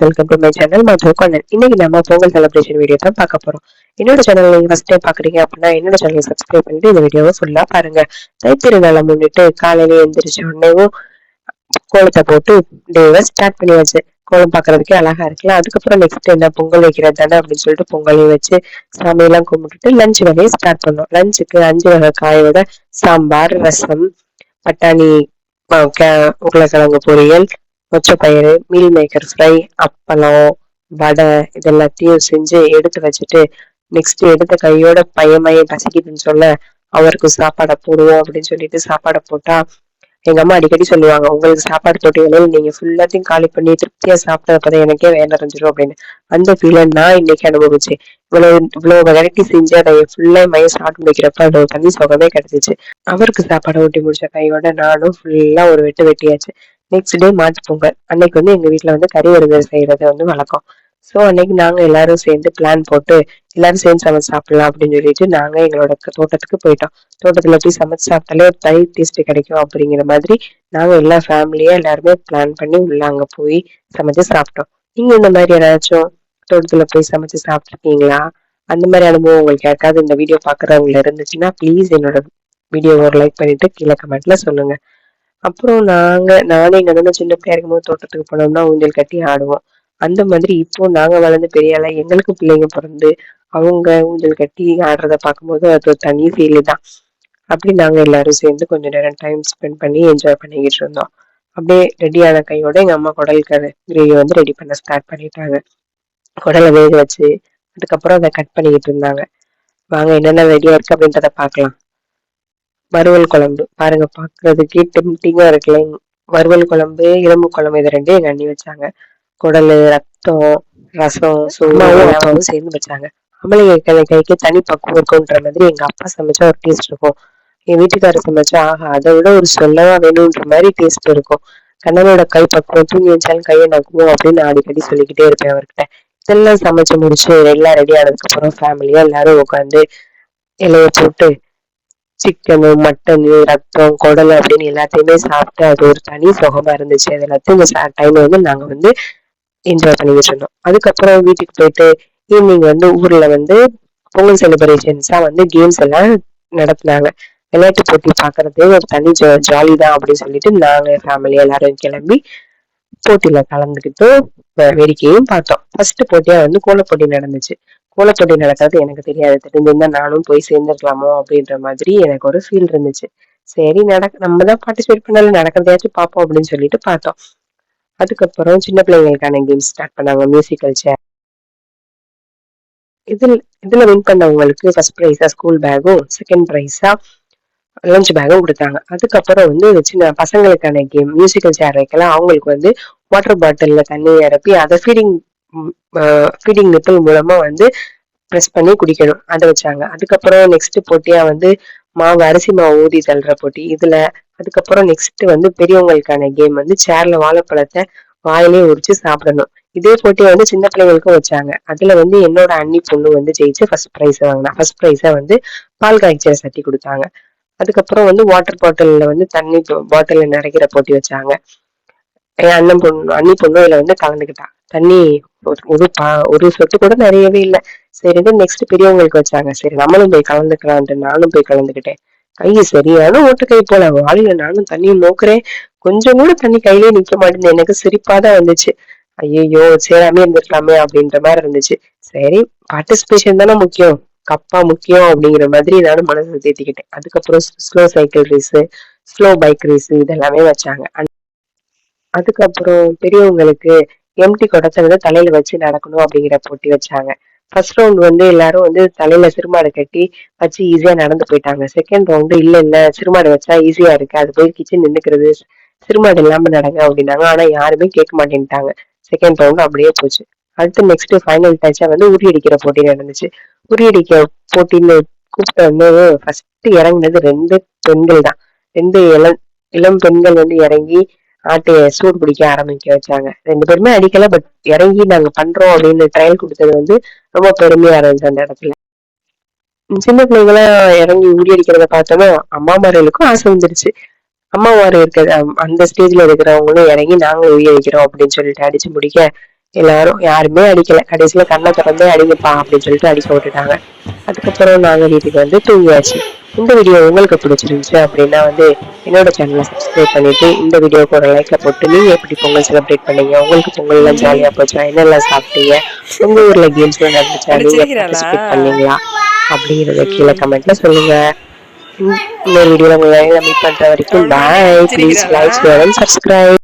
Welcome to my channel Madhu Kannan இன்னைக்கு நம்ம Pongal celebration video தான் பார்க்க போறோம். என்னோட சேனல் நீங்க ஃபர்ஸ்ட் டைம் பாக்குறீங்க அப்படின்னா என்னோட சேனலை சப்ஸ்கிரைப் பண்ணிட்டு இந்த வீடியோவை ஃபுல்லா பாருங்க. தைத்திருநாளை முன்னிட்டு காலையில எந்திரிச்ச உடனேவும் கோலத்தை போட்டு டேவை ஸ்டார்ட் பண்ணியாச்சு. கோலம் பாக்குறதுக்கே அழகா இருக்குல்ல? அதுக்கப்புறம் நெக்ஸ்ட் என்ன பொங்கல் வைக்கிறது தானே அப்படின்னு சொல்லிட்டு பொங்கலையும் வச்சு சாமியெல்லாம் கும்பிட்டுட்டு லஞ்ச் வேலையை ஸ்டார்ட் பண்ணோம். லஞ்சுக்கு அஞ்சு வகை காயோட சாம்பார் ரசம் பட்டாணி உருளைக்கிழங்கு பொரியல் மொச்சப்பயிறு மீல் மேக்கர் ஃப்ரை அப்பளம் வடை இது எல்லாத்தையும் செஞ்சு எடுத்து வச்சுட்டு நெக்ஸ்ட் எடுத்த கையோட பையன் மையன் பசிக்குதுன்னு சொல்ல அவருக்கு சாப்பாடை போடுவோம் அப்படின்னு சொல்லிட்டு சாப்பாடை போட்டா எங்க அம்மா அடிக்கடி சொல்லுவாங்க உங்களுக்கு சாப்பாடு போட்டு நீங்க ஃபுல்லாத்தையும் காலி பண்ணி திருப்தியா சாப்பிட்டப்பதான் எனக்கே வேலை அப்படின்னு. அந்த ஃபீலை நான் இன்னைக்கு அனுபவிச்சேன் இவ்வளவு இவ்வளவு வெரைட்டி செஞ்சு அதை ஃபுல்லா மையம் சாப்பிட்டு முடிக்கிறப்ப அது ஒரு தனி சுகமே கிடைச்சிச்சு. அவருக்கு சாப்பாடு ஊட்டி முடிச்ச கையோட நானும் ஃபுல்லா ஒரு வெட்டு வெட்டியாச்சு. நெக்ஸ்ட் டே மாட்டு பொங்கல். அன்னைக்கு வந்து எங்க வீட்ல வந்து கறி வருதல் செய்யறது வந்து வழக்கம். ஸோ அன்னைக்கு நாங்க எல்லாரும் சேர்ந்து பிளான் போட்டு எல்லாரும் சேர்ந்து சமைச்சு சாப்பிடலாம் அப்படின்னு சொல்லிட்டு நாங்க எங்களோட தோட்டத்துக்கு போயிட்டோம். தோட்டத்துல போய் சமைச்சு சாப்பிட்டாலே ஒரு தனி டேஸ்ட் கிடைக்கும் அப்படிங்கிற மாதிரி நாங்க எல்லா ஃபேமிலியா எல்லாருமே பிளான் பண்ணி உள்ள அங்க போய் சமைச்சு சாப்பிட்டோம். நீங்க இந்த மாதிரி யாராச்சும் தோட்டத்துல போய் சமைச்சு சாப்பிட்டுருக்கீங்களா? அந்த மாதிரி அனுபவம் உங்களுக்கு யாருக்காவது இந்த வீடியோ பாக்குறவங்க இருந்துச்சுன்னா ப்ளீஸ் என்னோட வீடியோ ஒரு லைக் பண்ணிட்டு கீழே கமெண்ட்ல சொல்லுங்க. அப்புறம் நாங்க நானே எங்க அண்ணனும் சின்ன பிள்ளையா இருக்கும்போது தோட்டத்துக்கு போனோம்னா ஊஞ்சல் கட்டி ஆடுவோம். அந்த மாதிரி இப்போ நாங்க வளர்ந்து பெரிய எங்களுக்கு பிள்ளைங்க பிறந்து அவங்க ஊஞ்சல் கட்டி ஆடுறத பார்க்கும்போது அது ஒரு தனி ஃபீல் தான். அப்படி நாங்க எல்லாரும் சேர்ந்து கொஞ்ச நேரம் டைம் ஸ்பெண்ட் பண்ணி என்ஜாய் பண்ணிக்கிட்டு இருந்தோம். அப்படியே ரெடியான கையோட எங்க அம்மா குடல் கிரேவி வந்து ரெடி பண்ண ஸ்டார்ட் பண்ணிட்டாங்க. குடலை வேக வச்சு அதுக்கப்புறம் அதை கட் பண்ணிக்கிட்டு இருந்தாங்க. வாங்க என்னென்ன ரெடியா இருக்கு அப்படின்றத பார்க்கலாம். வறுவல் குழம்பு. பாருங்க பார்க்கிறதுக்கே டெம்டிங்கா இருக்குல்ல. வறுவல் குழம்பு எலும்பு குழம்பு இது ரெண்டும் எங்க அண்ணி வச்சாங்க. குடல் ரத்தம் ரசம் சோமாவும் சேர்ந்து வச்சாங்க. அமளிகை கை கைக்கு தனி பக்குவம் இருக்குன்ற மாதிரி எங்க அப்பா சமைச்சா ஒரு டேஸ்ட் இருக்கும். என் வீட்டுக்காரர் சமைச்சா ஆஹா அதை விட ஒரு சொல்லவா வேணுன்ற மாதிரி டேஸ்ட் இருக்கும். கண்ணனோட கை பக்குவம் தூங்கி வச்சாலும் கையை நக்குவோம் அப்படின்னு நான் அடிக்கடி சொல்லிக்கிட்டே இருப்பேன் அவர்கிட்ட. இதெல்லாம் சமைச்சு முடிச்சு எல்லாம் ரெடி ஆனதுக்கு அப்புறம் ஃபேமிலியா எல்லாரும் உட்காந்து இலைய போட்டு சிக்கனு மட்டனு ரத்தம் குடல் அப்படின்னு எல்லாத்தையுமே சாப்பிட்டு அது ஒரு தனி சுகமா இருந்துச்சு. அது எல்லாத்தையும் இந்த டைம் வந்து நாங்க வந்து என்ஜாய் பண்ணிக்கிட்டு இருந்தோம் அதுக்கப்புறம் வீட்டுக்கு போயிட்டு ஈவினிங் வந்து ஊர்ல வந்து பொங்கல் செலிப்ரேஷன்ஸா வந்து கேம்ஸ் எல்லாம் நடத்துனாங்க. விளையாட்டு போட்டி பாக்குறது ஒரு தனி ஜாலி தான் அப்படின்னு சொல்லிட்டு நாங்க ஃபேமிலி எல்லாரும் கிளம்பி போட்டியில கலந்துக்கிட்டு வேடிக்கையும் பார்த்தோம். ஃபர்ஸ்ட் போட்டியா வந்து கோலப்போட்டி நடந்துச்சு. கோலப்போட்டி நடக்கிறது எனக்கு தெரியாது. தெரிஞ்சிருந்தா நானும் போய் சேர்ந்துருக்கலாமோ அப்படின்ற மாதிரி எனக்கு ஒரு ஃபீல் இருந்துச்சு. சரி நடக்க நம்ம தான் பார்ட்டிசிபேட் பண்ணாலும் நடக்கிறதையாச்சும் பார்ப்போம் அப்படின்னு சொல்லிட்டு பார்த்தோம். அதுக்கப்புறம் சின்ன பிள்ளைங்களுக்கான கேம்ஸ் ஸ்டார்ட் பண்ணாங்க மியூசிக்கல் சேர் இதுல இதுல வின் பண்ணவங்களுக்கு ஃபர்ஸ்ட் ப்ரைஸாக ஸ்கூல் பேக்கும் செகண்ட் ப்ரைஸாக லஞ்ச் பேக்கும் கொடுத்தாங்க. அதுக்கப்புறம் வந்து சின்ன பசங்களுக்கான கேம் மியூசிக்கல் சேர் வைக்கலாம். அவங்களுக்கு வந்து வாட்டர் பாட்டிலில் தண்ணி நிரப்பி அதை ஃபீடிங் ஃபீடிங் நிப்பிள் மூலமா வந்து ப்ரெஸ் பண்ணி குடிக்கணும். அதை வச்சாங்க. அதுக்கப்புறம் நெக்ஸ்ட் போட்டியா வந்து மாவு அரிசி மாவு ஊதி தள்ளுற போட்டி. இதுல அதுக்கப்புறம் நெக்ஸ்ட் வந்து பெரியவங்களுக்கான கேம் வந்து சேர்ல வாழைப்பழத்தை வாயிலே உரிச்சு சாப்பிடணும். இதே போட்டியை வந்து சின்ன பிள்ளைங்களுக்கும் வச்சாங்க. அதுல வந்து என்னோட அண்ணி பொண்ணு வந்து ஜெயிச்சு ஃபர்ஸ்ட் ப்ரைஸ் வாங்கினா. ஃபர்ஸ்ட் ப்ரைஸை வந்து பால் காய்ச்சற சட்டி கொடுத்தாங்க. அதுக்கப்புறம் வந்து வாட்டர் பாட்டில்ல வந்து தண்ணி பாட்டில் நிறைக்கிற போட்டி வச்சாங்க. என் அண்ணன் பொண்ணு அண்ணி பொண்ணு இதுல வந்து கலந்துக்கிட்டா. தண்ணி ஒரு ஒரு பா- ஒரு சொட்டு கூட நிறையவே இல்லை. சரின்னு நெக்ஸ்ட் பெரியவங்களுக்கு வச்சாங்க. சரி நம்மளும் போய் கலந்துக்கலான்ட்டு நானும் போய் கலந்துக்கிட்டேன். கை சரியான ஓட்டுக்கை போல. வாளியில நானும் தண்ணியை மோக்குறேன். கொஞ்சம் கூட தண்ணி கையிலே நிக்க மாட்டேங்குது. எனக்கு சிரிப்பா தான் வந்துச்சு. ஐயோ சேராமே இருந்திருக்கலாமே அப்படின்ற மாதிரி இருந்துச்சு. சரி பார்ட்டிசிபேஷன் தானே முக்கியம். கப்பா முக்கியம் அப்படிங்கிற மாதிரி நானும் மனசை தேத்திக்கிட்டேன். அதுக்கப்புறம் slow cycle race slow bike race இதெல்லாமே வச்சாங்க. அதுக்கப்புறம் பெரியவங்களுக்கு எம்டி குடத்தை வந்து தலையில வச்சு நடக்கணும் அப்படிங்கிற போட்டி வச்சாங்க. ஃபர்ஸ்ட் ரவுண்ட் வந்து எல்லாரும் வந்து தலையில சிறுமாடு கட்டி வச்சு ஈஸியா நடந்து போயிட்டாங்க. செகண்ட் ரவுண்டு இல்ல இல்ல சிறுமாடு வச்சா ஈஸியா இருக்கு. அது போய் கிச்சன் நின்னுக்கிறது சிறுமாடு இல்லாம நடங்க அப்படின்னாங்க. ஆனா யாருமே கேட்க மாட்டேன்ட்டாங்க. செகண்ட் ரவுண்ட் அப்படியே போச்சு. அடுத்து நெக்ஸ்ட் ஃபைனல் டச்சா வந்து உரி அடிக்கிற போட்டி நடந்துச்சு. உரி அடிக்க போட்டின்னு கூப்பிட்டு வந்து ஃபர்ஸ்ட் இறங்குனது ரெண்டு பெண்கள் தான். ரெண்டு இளம் இளம் பெண்கள் வந்து இறங்கி ஆட்டையை சூடு பிடிக்க ஆரம்பிக்க வச்சாங்க. ரெண்டு பேருமே அடிக்கல பட் இறங்கி நாங்க பண்றோம் அப்படின்னு ட்ரையல் கொடுத்தது வந்து ரொம்ப பெருமையா இருந்துச்சு அந்த இடத்துல. சின்ன பிள்ளைங்களாம் இறங்கி உரி அடிக்கிறத பார்த்தோன்னா அம்மா மார்களுக்கும் ஆசை வந்துருச்சு. அம்மா மாரு இருக்கிற அந்த ஸ்டேஜ்ல இருக்கிறவங்களும் இறங்கி நாங்களும் ஊடி அடிக்கிறோம் அப்படின்னு சொல்லிட்டு அடிச்சு முடிக்க எல்லாரும் யாருமே அடிக்கல. கடைசியில கண்ணை திறந்தே அடிங்கப்பா அப்படின்னு சொல்லிட்டு அடிக்க விட்டுட்டாங்க. அதுக்கப்புறம் நாங்க வீட்டுக்கு வந்து தூங்கியாச்சு. இந்த வீடியோ உங்களுக்கு பிடிச்சிருந்துச்சு அப்படின்னா வந்து என்னோட சேனலை சப்ஸ்கிரைப் பண்ணிட்டு இந்த வீடியோக்கு ஒரு லைக்ல போட்டு நீங்க எப்படி பொங்கல் செலிப்ரேட் பண்ணீங்க? உங்களுக்கு பொங்கல் எல்லாம் ஜாலியா போச்சா? என்னெல்லாம் சாப்பிட்டீங்க? உங்க ஊர்ல கேம்ஸ் எல்லாம் நடந்துச்சா? நீங்க அடிச்சிருக்கிறாளா? பார்ட்டிசிபேட் பண்ணீங்களா? அப்படிங்கறத கீழே கமெண்ட்ல சொல்லுங்க. இன்னொரு வீடியோல உங்களை மீட் பண்ற வரைக்கும் bye please like share and subscribe